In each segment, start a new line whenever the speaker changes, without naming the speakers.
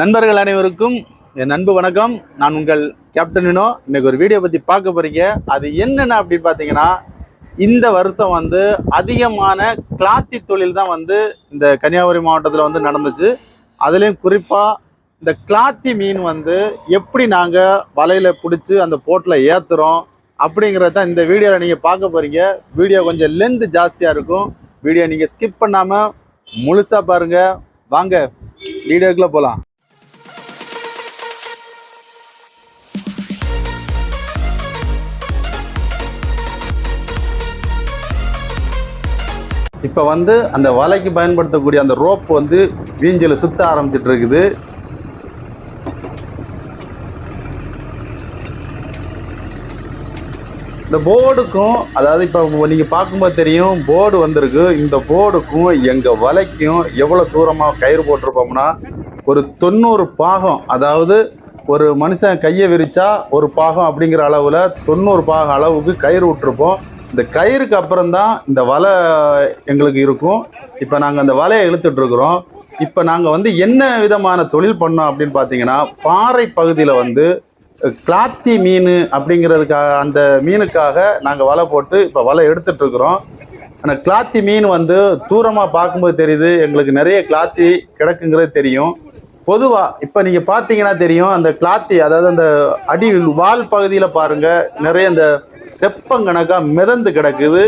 நண்பர்கள் அனைவருக்கும் என் அன்பு வணக்கம். நான் உங்கள் கேப்டன் வினோ. இன்றைக்கி ஒரு வீடியோ பற்றி பார்க்க போகிறீங்க அது என்னென்ன அப்படின்னு பார்த்தீங்கன்னா இந்த வருஷம் வந்து அதிகமான கிளாத்தி தொழில் தான் வந்து இந்த கன்னியாகுமரி மாவட்டத்தில் வந்து நடந்துச்சு. அதுலேயும் குறிப்பாக இந்த கிளாத்தி மீன் வந்து எப்படி நாங்கள் வலையில் பிடிச்சி அந்த போட்டில் ஏற்றுறோம் அப்படிங்கிறத தான் இந்த வீடியோவில் நீங்கள் பார்க்க போகிறீங்க வீடியோ கொஞ்சம் லென்த் ஜாஸ்தியாக இருக்கும். வீடியோ நீங்கள் ஸ்கிப் பண்ணாமல் முழுசாக பாருங்கள் வாங்க வீடியோக்குள்ளே போகலாம் இப்போ வந்து அந்த வலைக்கு பயன்படுத்தக்கூடிய அந்த ரோப் வந்து வீஞ்சில் சுத்த ஆரம்பிச்சிட்டு இருக்குது. இந்த போர்டுக்கும் அதாவது இப்போ நீங்கள் பார்க்கும்போது தெரியும் போர்டு வந்திருக்கு. இந்த போர்டுக்கும் எங்கள் வலைக்கும் எவ்வளோ தூரமாக கயிறு போட்டிருப்போம்னா ஒரு தொண்ணூறு பாகம் அதாவது ஒரு மனுஷன் கையை விரித்தா ஒரு பாகம் அப்படிங்கிற அளவில் தொண்ணூறு பாகம் அளவுக்கு கயிறு விட்டுருப்போம். இந்த கயிறுக்கு அப்புறம் தான் இந்த வலை எங்களுக்கு இருக்கும். இப்போ நாங்கள் அந்த வலையை இழுத்துட்ருக்குறோம் இப்போ நாங்கள் வந்து என்ன விதமான தொழில் பண்ணோம் அப்படின்னு பார்த்தீங்கன்னா பாறை பகுதியில் வந்து கிளாத்தி மீன் அப்படிங்கிறதுக்காக அந்த மீனுக்காக நாங்கள் வலை போட்டு இப்போ வலை எடுத்துட்ருக்குறோம் ஆனால் கிளாத்தி மீன் வந்து தூரமாக பார்க்கும்போது தெரியுது எங்களுக்கு நிறைய கிளாத்தி கிடக்குங்கிறது தெரியும். பொதுவாக இப்போ நீங்கள் பார்த்தீங்கன்னா தெரியும் அந்த கிளாத்தி அதாவது அந்த அடி வால் பகுதியில் பாருங்கள் நிறைய இந்த தெப்பங்கணக்காக மிதந்து கிடக்குது.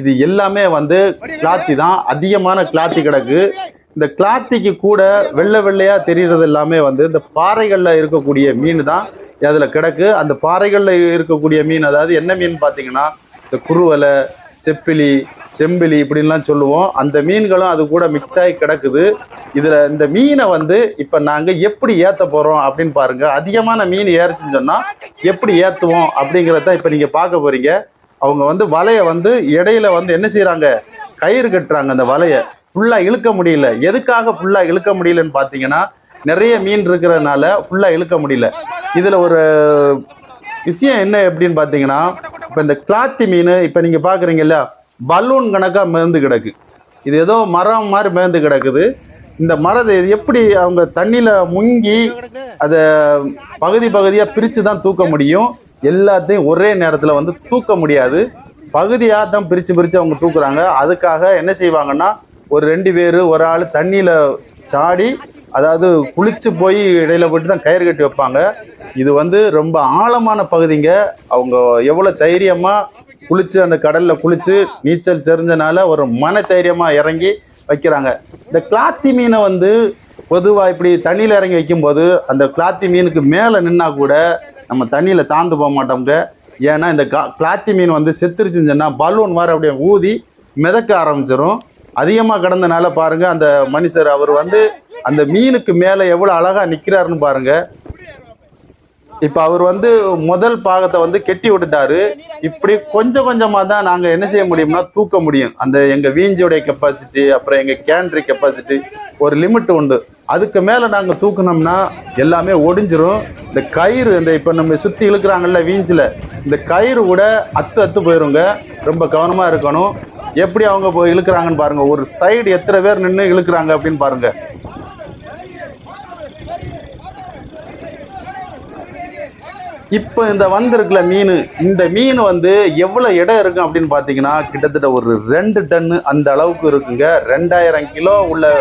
இது எல்லாமே வந்து கிளாத்தி தான். அதிகமான கிளாத்தி கிடக்கு. இந்த கிளாத்திக்கு கூட வெள்ளை வெள்ளையாக தெரிகிறது எல்லாமே வந்து இந்த பாறைகளில் இருக்கக்கூடிய மீன் தான் அதில் கிடக்கு. அந்த பாறைகளில் இருக்கக்கூடிய மீன் அதாவது என்ன மீன் பார்த்தீங்கன்னா இந்த குருவலை செப்பிலி செம்பிலி இப்படின்லாம் சொல்லுவோம். அந்த மீன்களும் அது கூட மிக்ஸ் ஆகி கிடக்குது. இதில் இந்த மீனை வந்து இப்போ நாங்கள் எப்படி ஏற்ற போகிறோம் அப்படின்னு பாருங்கள் அதிகமான மீன் ஏறிச்சுன்னு சொன்னால் எப்படி ஏற்றுவோம் அப்படிங்கிறத இப்போ நீங்கள் பார்க்க போகிறீங்க அவங்க வந்து வலையை வந்து இடையில வந்து என்ன செய்கிறாங்க கயிறு கட்டுறாங்க அந்த வலையை. ஃபுல்லாக இழுக்க முடியல. எதுக்காக ஃபுல்லாக இழுக்க முடியலன்னு பார்த்தீங்கன்னா நிறைய மீன் இருக்கிறதுனால ஃபுல்லாக இழுக்க முடியல. இதில் ஒரு விஷயம் என்ன எப்படின்னு பார்த்தீங்கன்னா இப்போ இந்த கிளாத்தி மீன் இப்போ நீங்கள் பார்க்குறீங்கல்ல பலூன் கணக்காக மிதந்து கிடக்கு. இது ஏதோ மரம் மாதிரி மிதந்து கிடக்குது. இந்த மரத்தை இது எப்படி அவங்க தண்ணியில் முங்கி அதை பகுதி பகுதியாக பிரித்து தான் தூக்க முடியும்? எல்லாத்தையும் ஒரே நேரத்தில் வந்து தூக்க முடியாது. பகுதியாக தான் பிரித்து பிரித்து அவங்க தூக்குறாங்க. அதுக்காக என்ன செய்வாங்கன்னா ஒரு ரெண்டு பேர் ஒரு ஆள் தண்ணியில் சாடி அதாவது குளிச்சு போய் இடையில போட்டு தான் கயிறு கட்டி வைப்பாங்க. இது வந்து ரொம்ப ஆழமான பகுதிங்க. அவங்க எவ்வளோ தைரியமாக குளிச்சு அந்த கடலில் குளிச்சு நீச்சல் தெரிஞ்சனால ஒரு மன தைரியமாக இறங்கி வைக்கிறாங்க. இந்த கிளாத்தி மீனை வந்து பொதுவாக இப்படி தண்ணியில் இறங்கி வைக்கும்போது அந்த கிளாத்தி மீனுக்கு மேலே நின்னா கூட நம்ம தண்ணியில் தாழ்ந்து போக மாட்டோம்ங்க. ஏன்னா இந்த கா கிளாத்தி மீன் வந்து செத்துருச்சுன்னு சொன்னால் பலூன் மாதிரி அப்படியே ஊதி மிதக்க ஆரம்பிச்சிடும் அதிகமாக கிடந்தனால பாருங்கள் அந்த மனுஷர் அவர் வந்து அந்த மீனுக்கு மேலே எவ்வளோ அழகாக நிற்கிறாருன்னு பாருங்க. இப்போ அவர் வந்து முதல் பாகத்தை வந்து கெட்டி விட்டுட்டாரு. இப்படி கொஞ்சம் கொஞ்சமாக தான் நாங்கள் என்ன செய்ய முடியும்னா தூக்க முடியும். அந்த எங்கள் வீஞ்சோடைய கெப்பாசிட்டி அப்புறம் எங்கள் கேண்ட்ரி கெப்பாசிட்டி ஒரு லிமிட் உண்டு. அதுக்கு மேலே நாங்கள் தூக்குனோம்னா எல்லாமே ஒடிஞ்சிரும். இந்த கயிறு இந்த இப்போ நம்ம சுற்றி இழுக்கிறாங்கல்ல வீஞ்சில் இந்த கயிறு கூட அத்து அத்து போயிருங்க. ரொம்ப கவனமாக இருக்கணும். எப்படி அவங்க போய் இழுக்கிறாங்கன்னு பாருங்க. ஒரு சைடு எத்தனை பேர் நின்று இழுக்கிறாங்க அப்படின்னு பாருங்க. இப்போ இந்த வந்திருக்குல மீன். இந்த மீன் வந்து எவ்வளோ இடம் இருக்கும் அப்படின்னு பார்த்தீங்கன்னா கிட்டத்தட்ட ஒரு ரெண்டு டன்னு அந்த அளவுக்கு இருக்குங்க. ரெண்டாயிரம் கிலோ உள்ள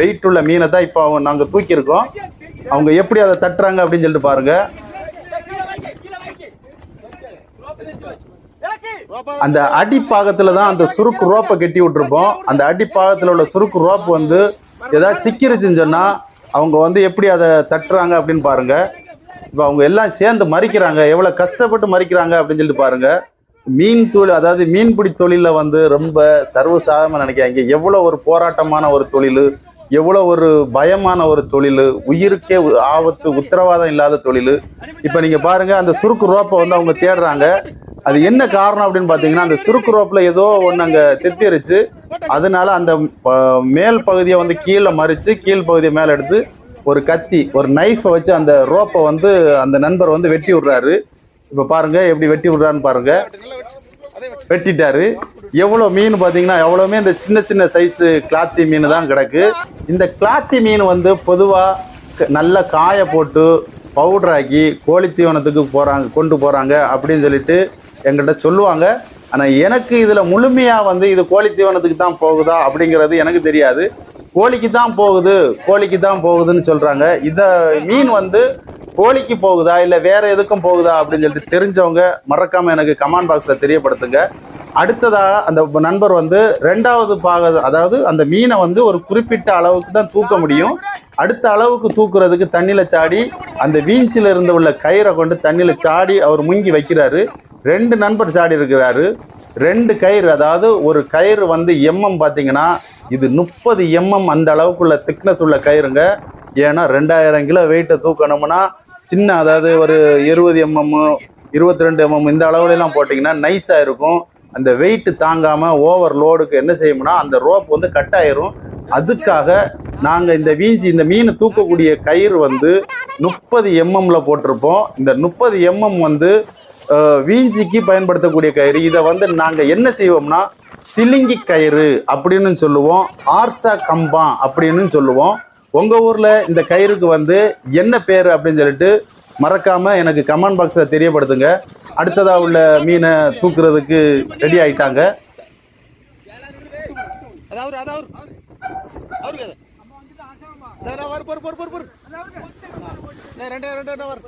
வெயிட் உள்ள மீனை தான் இப்போ நாங்கள் தூக்கியிருக்கோம். அவங்க எப்படி அதை தட்டுறாங்க அப்படின்னு சொல்லிட்டு பாருங்கள் அந்த அடிப்பாகத்துல தான் அந்த சுருக்கு ரோப்பை கட்டி விட்டுருப்போம். அந்த அடிப்பாகத்தில் உள்ள சுருக்கு ரோப் வந்து ஏதாவது சிக்கிருச்சுன்னு சொன்னால் அவங்க வந்து எப்படி அதை தட்டுறாங்க அப்படின்னு பாருங்க. இப்போ அவங்க எல்லாம் சேர்ந்து மறிக்கிறாங்க. எவ்வளோ கஷ்டப்பட்டு மறிக்கிறாங்க அப்படின்னு சொல்லிட்டு பாருங்க. மீன் தொழில் அதாவது மீன்பிடி தொழிலில் வந்து ரொம்ப சர்வசாதமாக நினைக்கிறாங்க எவ்வளோ ஒரு போராட்டமான ஒரு தொழில் எவ்வளோ ஒரு பயமான ஒரு தொழில் உயிருக்கே ஆபத்து உத்தரவாதம் இல்லாத தொழில். இப்போ நீங்கள் பாருங்கள் அந்த சுருக்கு ரோப்பை வந்து அவங்க தேடுறாங்க. அது என்ன காரணம் அப்படின்னு பார்த்தீங்கன்னா அந்த சுருக்கு ரோப்பில் ஏதோ ஒன்று அங்கே தெத்திருச்சு. அதனால அந்த மேல் பகுதியை வந்து கீழே மறித்து கீழ் பகுதியை மேலே எடுத்து ஒரு கத்தி ஒரு நைஃபை வச்சு அந்த ரோப்பை வந்து அந்த நண்பர் வந்து வெட்டி விடுறாரு. இப்போ பாருங்கள் எப்படி வெட்டி விடுறான்னு பாருங்கள் வெட்டிட்டாரு. எவ்வளோ மீன் பார்த்தீங்கன்னா எவ்வளோமே இந்த சின்ன சின்ன சைஸு கிளாத்தி மீன் தான் கிடக்கு. இந்த கிளாத்தி மீன் வந்து பொதுவாக க- நல்லா காய போட்டு பவுடராக்கி கோழி தீவனத்துக்கு போகிறாங்க கொண்டு போகிறாங்க அப்படின்னு சொல்லிட்டு எங்கள்கிட்ட சொல்லுவாங்க. ஆனால் எனக்கு இதில் முழுமையாக வந்து இது கோழி தீவனத்துக்கு தான் போகுதா அப்படிங்கிறது எனக்கு தெரியாது. கோழிக்கு தான் போகுது கோழிக்கு தான் போகுதுன்னு சொல்கிறாங்க இதை மீன் வந்து கோழிக்கு போகுதா இல்லை வேறு எதுக்கும் போகுதா அப்படின்னு சொல்லிட்டு தெரிஞ்சவங்க மறக்காமல் எனக்கு கமெண்ட் பாக்ஸில் தெரியப்படுத்துங்க. அடுத்ததாக அந்த நண்பர் வந்து ரெண்டாவது பாக அதாவது அந்த மீனை வந்து ஒரு குறிப்பிட்ட அளவுக்கு தான் தூக்க முடியும். அடுத்த அளவுக்கு தூக்குறதுக்கு தண்ணியில் சாடி அந்த வீஞ்சில் இருந்து உள்ள கயிறை கொண்டு தண்ணியில் சாடி அவர் முங்கி வைக்கிறாரு. ரெண்டு நண்பர் சாடி இருக்கிறாரு. ரெண்டு கயிறு அதாவது ஒரு கயிறு வந்து எம்எம் பார்த்தீங்கன்னா இது முப்பது எம்எம் அந்த அளவுக்குள்ள திக்னஸ் உள்ள கயிறுங்க. ஏன்னா ரெண்டாயிரம் கிலோ வெயிட்டை தூக்கணும்னா சின்ன அதாவது ஒரு இருபது எம்எம் இருபத்தி ரெண்டு எம்எம் இந்த அளவுலலாம் போட்டிங்கன்னா நைஸாக இருக்கும். அந்த வெயிட்டு தாங்காமல் ஓவர் லோடுக்கு என்ன செய்யும்னா அந்த ரோப் வந்து கட் ஆயிரும். அதுக்காக நாங்கள் இந்த வீஞ்சி இந்த மீன் தூக்கக்கூடிய கயிறு வந்து முப்பது எம்எம்மில் போட்டிருப்போம். இந்த முப்பது எம்எம் வந்து வீஞ்சிக்கு பயன்படுத்தக்கூடிய கயிறு. இதை வந்து நாங்கள் என்ன செய்வோம்னா சிலிங்கி கயிறு அப்படின்னு சொல்லுவோம். ஆர்சா கம்பா அப்படின்னு சொல்லுவோம். உங்கள் ஊரில் இந்த கயிறுக்கு வந்து என்ன பேர் அப்படின்னு சொல்லிட்டு மறக்காமல் எனக்கு கமெண்ட் பாக்ஸில் தெரியப்படுத்துங்க. அடுத்ததாக உள்ள மீனை தூக்குறதுக்கு ரெடி ஆயிட்டாங்க.
ரெண்டு ரெண்டு அது அவரு அவருக்கு அது இதோ நான் வரு பொறு பொறு பொறு பொறு ஆ. இதோ ரெண்டு ரெண்டு ரெண்டு வரு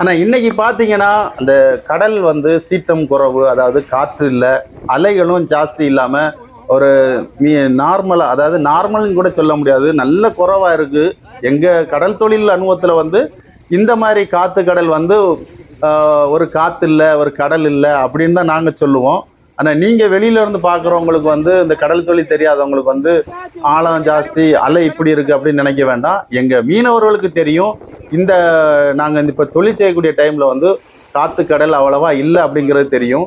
ஆனால் இன்றைக்கி பார்த்தீங்கன்னா அந்த கடல் வந்து சீற்றம் குறைவு அதாவது காற்று இல்லை அலைகளும் ஜாஸ்தி இல்லாமல் ஒரு மீ நார்மலாக அதாவது நார்மல்னு கூட சொல்ல முடியாது நல்ல குறைவாக இருக்குது எங்கள் கடல் தொழில் அனுபவத்தில் வந்து இந்த மாதிரி காற்று கடல் வந்து ஒரு காற்று இல்லை ஒரு கடல் இல்லை அப்படின்னு தான் நாங்கள் சொல்லுவோம். ஆனால் நீங்கள் வெளியிலேருந்து பார்க்குறவங்களுக்கு வந்து இந்த கடல் தொழில் தெரியாதவங்களுக்கு வந்து ஆழம் ஜாஸ்தி அலை இப்படி இருக்குது அப்படின்னு நினைக்க வேண்டாம். எங்கள் மீனவர்களுக்கு தெரியும் இந்த நாங்கள் இப்போ தொழில் செய்யக்கூடிய டைமில் வந்து காற்று கடல் அவ்வளவா இல்லை அப்படிங்கிறது தெரியும்.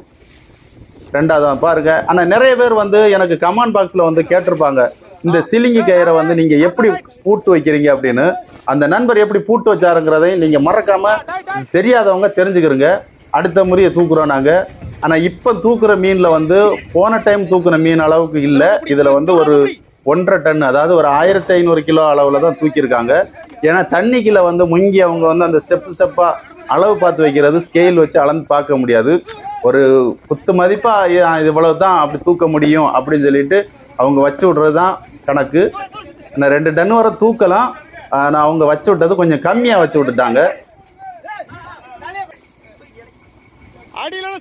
ரெண்டாவது பாருங்க. ஆனால் நிறைய பேர் வந்து எனக்கு கமெண்ட் பாக்ஸில் வந்து கேட்டிருப்பாங்க. இந்த சிலிங்கி கயிறை வந்து நீங்கள் எப்படி பூட்டு வைக்கிறீங்க அப்படின்னு. அந்த நண்பர் எப்படி பூட்டு வச்சாருங்கிறதையும் நீங்கள் மறக்காமல் தெரியாதவங்க தெரிஞ்சுக்கிறங்க. அடுத்த முறையை தூக்குறோம் நாங்கள் ஆனால் இப்போ தூக்குற மீனில் வந்து போன டைம் தூக்குன மீன் அளவுக்கு இல்லை. இதில் வந்து ஒரு ஒன்றரை டன் அதாவது ஒரு ஆயிரத்தி ஐநூறு கிலோ அளவில் தான் தூக்கியிருக்காங்க. ஏன்னா தண்ணிக்குள்ள வந்து முங்கி அவங்க வந்து அந்த ஸ்டெப் ஸ்டெப்பாக அளவு பார்த்து வைக்கிறது ஸ்கேல் வச்சு அளந்து பார்க்க முடியாது. ஒரு குத்து மதிப்பாக இவ்வளவு தான் அப்படி தூக்க முடியும் அப்படின்னு சொல்லிட்டு அவங்க வச்சு விட்றது தான் கணக்கு. நான் ரெண்டு டன் வரை தூக்கலாம். நான் அவங்க வச்சு விட்டது கொஞ்சம் கம்மியாக வச்சு விட்டுட்டாங்க.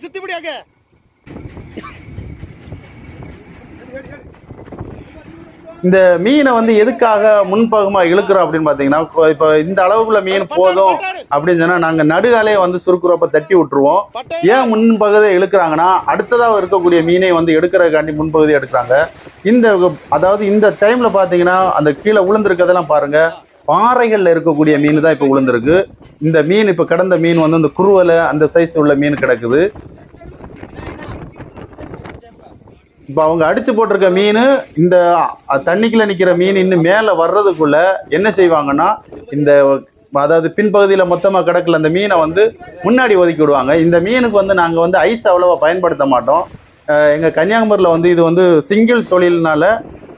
அடியில சுத்தி முடியாக்க
இந்த மீனை வந்து எதுக்காக முன்பக்கமாக இழுக்கிறோம் அப்படின்னு பார்த்தீங்கன்னா இப்போ- இந்த அளவுக்குள்ள மீன் போதும் அப்படின்னு சொன்னால் நாங்கள் நடுகாலே வந்து சுருக்குறப்ப தட்டி விட்டுருவோம். ஏன் முன்பகுதியை இழுக்கிறாங்கன்னா அடுத்ததாக இருக்கக்கூடிய மீனை வந்து எடுக்கிறதுக்காண்டி முன்பகுதியை எடுக்கிறாங்க. இந்த அதாவது இந்த டைம்ல பார்த்தீங்கன்னா அந்த கீழே விழுந்திருக்கதெல்லாம் பாருங்க. பாறைகளில் இருக்கக்கூடிய மீன் தான் இப்போ விழுந்திருக்கு இந்த மீன் இப்போ கிடந்த மீன் வந்து இந்த குருவலை அந்த சைஸ் உள்ள மீன் கிடக்குது. இப்போ அவங்க அடிச்சு போட்டிருக்க மீன் இந்த அ, தண்ணிக்குள்ள நிற்கிற மீன் இன்னும் மேலே வர்றதுக்குள்ள என்ன செய்வாங்கன்னா இந்த அதாவது பின்பகுதியில் மொத்தமாக கிடக்கல அந்த மீனை வந்து முன்னாடி ஒதுக்கி விடுவாங்க. இந்த மீனுக்கு வந்து நாங்கள் வந்து ஐஸ் அவ்வளோவா பயன்படுத்த மாட்டோம். எங்கள் கன்னியாகுமரியில் வந்து இது வந்து சிங்கிள் தொழில்னால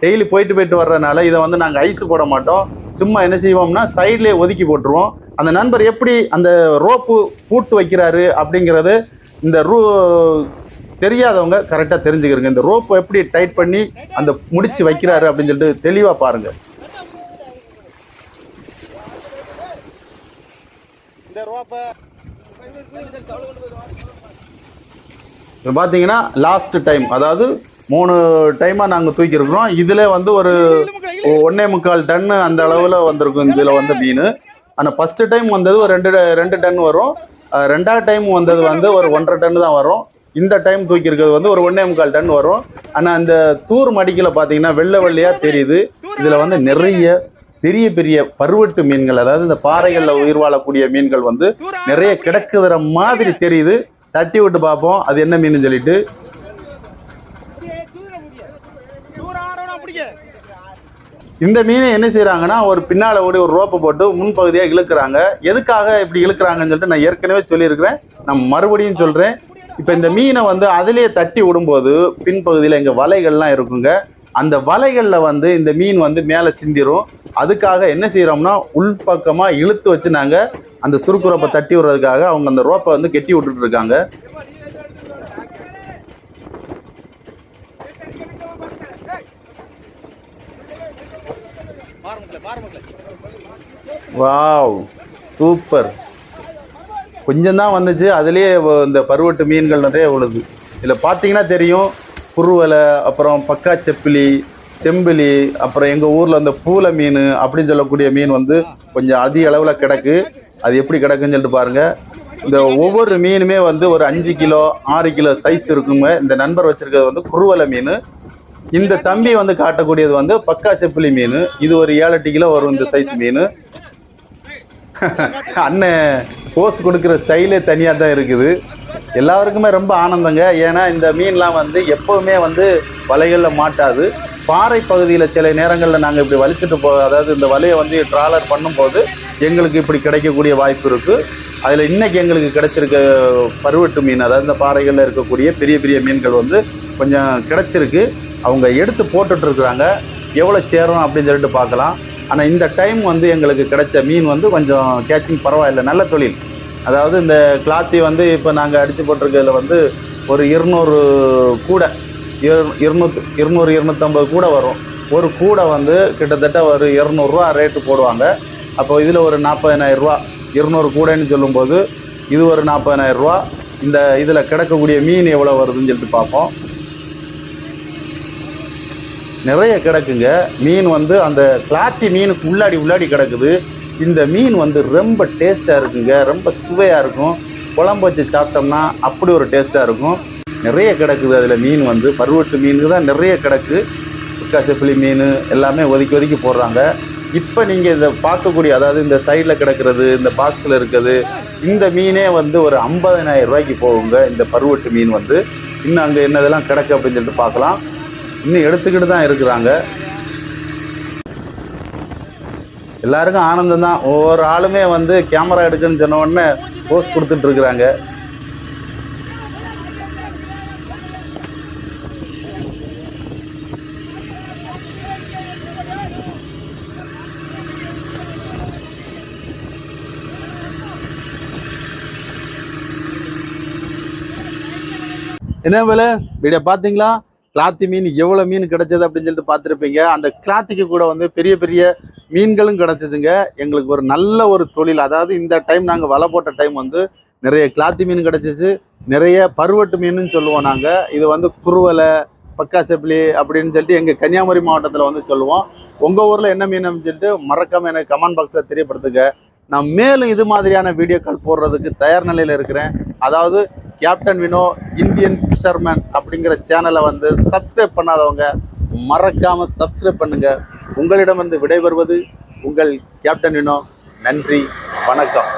டெய்லி போயிட்டு போயிட்டு வர்றதுனால இதை வந்து நாங்கள் ஐஸ் போட மாட்டோம். சும்மா என்ன செய்வோம்னா சைட்லேயே ஒதுக்கி போட்டுருவோம். அந்த நண்பர் எப்படி அந்த ரோப்பு பூட்டு வைக்கிறாரு அப்படிங்கிறது இந்த ரூ தெரியாதவங்க கரெக்டாக தெரிஞ்சுக்கிறங்க. இந்த ரோப் எப்படி டைட் பண்ணி அந்த முடிச்சு வைக்கிறாரு அப்படின்னு சொல்லிட்டு தெளிவாக பாருங்க.
இந்த ரோப்ப
இப்போ பார்த்தீங்கன்னா லாஸ்ட் டைம் அதாவது மூணு டைமாக நாங்கள் தூக்கியிருக்கிறோம். இதில் வந்து ஒரு ஒன்னே முக்கால் டன் அந்த அளவில் வந்திருக்கும். இதில் வந்த மீன். ஆனால் ஃபஸ்ட்டு டைம் வந்தது ஒரு ரெண்டு ரெண்டு டன் வரும். ரெண்டாவது டைம் வந்தது வந்து ஒரு ஒன்றரை டன் தான் வரும். இந்த டைம் தூக்கியிருக்கிறது வந்து ஒரு ஒன்றே முக்கால் டன் வரும். ஆனால் அந்த தூர் மடிக்கில் பார்த்தீங்கன்னா வெள்ளை வெள்ளையாக தெரியுது. இதில் வந்து நிறைய பெரிய பெரிய பருவட்டு மீன்கள் அதாவது இந்த பாறைகளில் உயிர் வாழக்கூடிய மீன்கள் வந்து நிறைய கிடக்குற மாதிரி தெரியுது. தட்டி விட்டு பார்ப்போம். அது என்ன மீன் சொல்லிட்டு. இந்த மீனை என்ன செய்கிறாங்கன்னா ஒரு பின்னால் ஓடி ஒரு ரோப்பை போட்டு முன்பகுதியாக இழுக்கிறாங்க. எதுக்காக இப்படி இழுக்கிறாங்கன்னு சொல்லிட்டு நான் ஏற்கனவே சொல்லியிருக்கிறேன். நான் மறுபடியும் சொல்கிறேன் இப்போ இந்த மீனை வந்து அதிலே தட்டி விடும்போது பின்பகுதியில் இங்கே வலைகள்லாம் இருக்குங்க. அந்த வலைகளில் வந்து இந்த மீன் வந்து மேலே சிந்திரும். அதுக்காக என்ன செய்கிறோம்னா உள்பக்கமாக இழுத்து வச்சு நாங்கள் அந்த சுருக்கு ரோப்பை தட்டி விடுறதுக்காக அவங்க அந்த ரோப்பை வந்து கெட்டி விட்டுட்டு இருக்காங்க. Wow super. கொஞ்சம் தான் வந்துச்சு அதுலேயே இந்த பருவட்டு மீன்கள் நிறைய உழுது. இதில் பார்த்தீங்கன்னா தெரியும் குருவலை அப்புறம் பக்கா செப்பிலி செம்பிலி அப்புறம் எங்கள் ஊரில் இந்த பூலை மீன் அப்படின்னு சொல்லக்கூடிய மீன் வந்து கொஞ்சம் அதிக அளவில் கிடக்கு. அது எப்படி கிடக்குன்னு சொல்லிட்டு பாருங்கள் இந்த ஒவ்வொரு மீனுமே வந்து ஒரு அஞ்சு கிலோ ஆறு கிலோ சைஸ் இருக்குங்க. இந்த நண்பர் வச்சுருக்கிறது வந்து குருவலை மீன். இந்த தம்பி வந்து காட்டக்கூடியது வந்து பக்கா செப்பிலி மீன். இது ஒரு ஏழு எட்டு கிலோ வரும் இந்த சைஸ் மீன். அண்ணன் போஸ் கொடுக்குற ஸ்டைலே தனியாக தான் இருக்குது. எல்லாருக்குமே ரொம்ப ஆனந்தங்க. ஏன்னா இந்த மீன்லாம் வந்து எப்போவுமே வந்து வலைகளில் மாட்டாது. பாறை பகுதியில் சில நேரங்களில் நாங்கள் இப்படி வலிச்சிட்டு போ அதாவது இந்த வலையை வந்து ட்ராலர் பண்ணும்போது எங்களுக்கு இப்படி கிடைக்கக்கூடிய வாய்ப்பு இருக்குது அதில் இன்றைக்கி எங்களுக்கு கிடைச்சிருக்க பருவட்டு மீன் அதாவது இந்த பாறைகளில் இருக்கக்கூடிய பெரிய பெரிய மீன்கள் வந்து கொஞ்சம் கிடச்சிருக்கு. அவங்க எடுத்து போட்டுட்ருக்குறாங்க எவ்வளோ சேரும் அப்படின்னு சொல்லிட்டு பார்க்கலாம். ஆனால் இந்த டைம் வந்து எங்களுக்கு கிடைச்ச மீன் வந்து கொஞ்சம் கேச்சிங் பரவாயில்ல. நல்ல தொழில். அதாவது இந்த கிளாத்தி வந்து இப்போ நாங்கள் அடித்து போட்டிருக்கிறதுல வந்து ஒரு இருநூறு கூடை இரு- இருநூத்து இருநூறு இருநூத்தம்பது கூடை வரும். ஒரு கூடை வந்து கிட்டத்தட்ட ஒரு இரநூறுவா ரேட்டு போடுவாங்க. அப்போ இதில் ஒரு நாற்பதினாயிரரூவா இருநூறு கூடைன்னு சொல்லும்போது இது ஒரு நாற்பதினாயிரரூவா இந்த இதில் கிடக்கக்கூடிய மீன் எவ்வளோ வருதுன்னு சொல்லிட்டு பார்ப்போம். நிறைய கிடக்குங்க. மீன் வந்து அந்த கிளாத்தி மீனுக்கு உள்ளாடி உள்ளாடி கிடக்குது. இந்த மீன் வந்து ரொம்ப டேஸ்ட்டாக இருக்குங்க. ரொம்ப சுவையாக இருக்கும். குழம்பு வச்சு சாப்பிட்டோம்னா அப்படி ஒரு டேஸ்ட்டாக இருக்கும். நிறைய கிடக்குது அதில் மீன் வந்து. பருவட்டு மீனுக்கு தான் நிறைய கிடக்கு. புக்கா செப்பிலி மீன் எல்லாமே ஒதுக்கி ஒதுக்கி போடுறாங்க. இப்போ நீங்கள் இதை பார்க்கக்கூடிய அதாவது இந்த சைடில் கிடக்கிறது இந்த பாக்ஸில் இருக்கிறது இந்த மீனே வந்து ஒரு 50000 ரூபாய்க்கு போகுங்க. இந்த பருவட்டு மீன் வந்து. இன்னும் அங்கே என்னதெல்லாம் கிடக்கு அப்படின்னு சொல்லிட்டு பார்க்கலாம். இன்னும் எடுத்துக்கிட்டு தான் இருக்கிறாங்க. எல்லாருக்கும் ஆனந்தம் தான். ஒவ்வொரு ஆளுமே வந்து கேமரா எடுக்குன்னு சொன்ன உடனே போஸ்ட் கொடுத்துட்டு இருக்கிறாங்க. என்ன வேலை? வீடியோ பார்த்தீங்களா? கிளாத்தி மீன் எவ்வளோ மீன் கிடைச்சது அப்படின்னு சொல்லிட்டு பார்த்துருப்பீங்க. அந்த கிளாத்திக்கு கூட வந்து பெரிய பெரிய மீன்களும் கிடச்சிச்சுங்க எங்களுக்கு ஒரு நல்ல ஒரு தொழில். அதாவது இந்த டைம் நாங்கள் வலை போட்ட டைம் வந்து நிறைய கிளாத்தி மீன் கிடச்சிச்சு. நிறைய பருவட்டு மீனுன்னு சொல்லுவோம் நாங்கள் இது வந்து குருவலை பக்கா செப்பிலி அப்படின்னு சொல்லிட்டு எங்கள் கன்னியாகுமரி மாவட்டத்தில் வந்து சொல்லுவோம். உங்கள் ஊரில் என்ன மீன் அப்படின்னு சொல்லிட்டு மறக்காமல் எனக்கு கமெண்ட் பாக்ஸில் தெரியப்படுத்துங்க. நான் மேலும் இது மாதிரியான வீடியோக்கள் போடுறதுக்கு தயார் நிலையில் இருக்கிறேன். அதாவது கேப்டன் வினோ இந்தியன் ஃபிஷர்மேன் அப்படிங்கிற சேனலை வந்து சப்ஸ்கிரைப் பண்ணாதவங்க மறக்காமல் சப்ஸ்கிரைப் பண்ணுங்கள் உங்களிடம் வந்து விடைபெறுவது உங்கள் கேப்டன் வினோ. நன்றி வணக்கம்.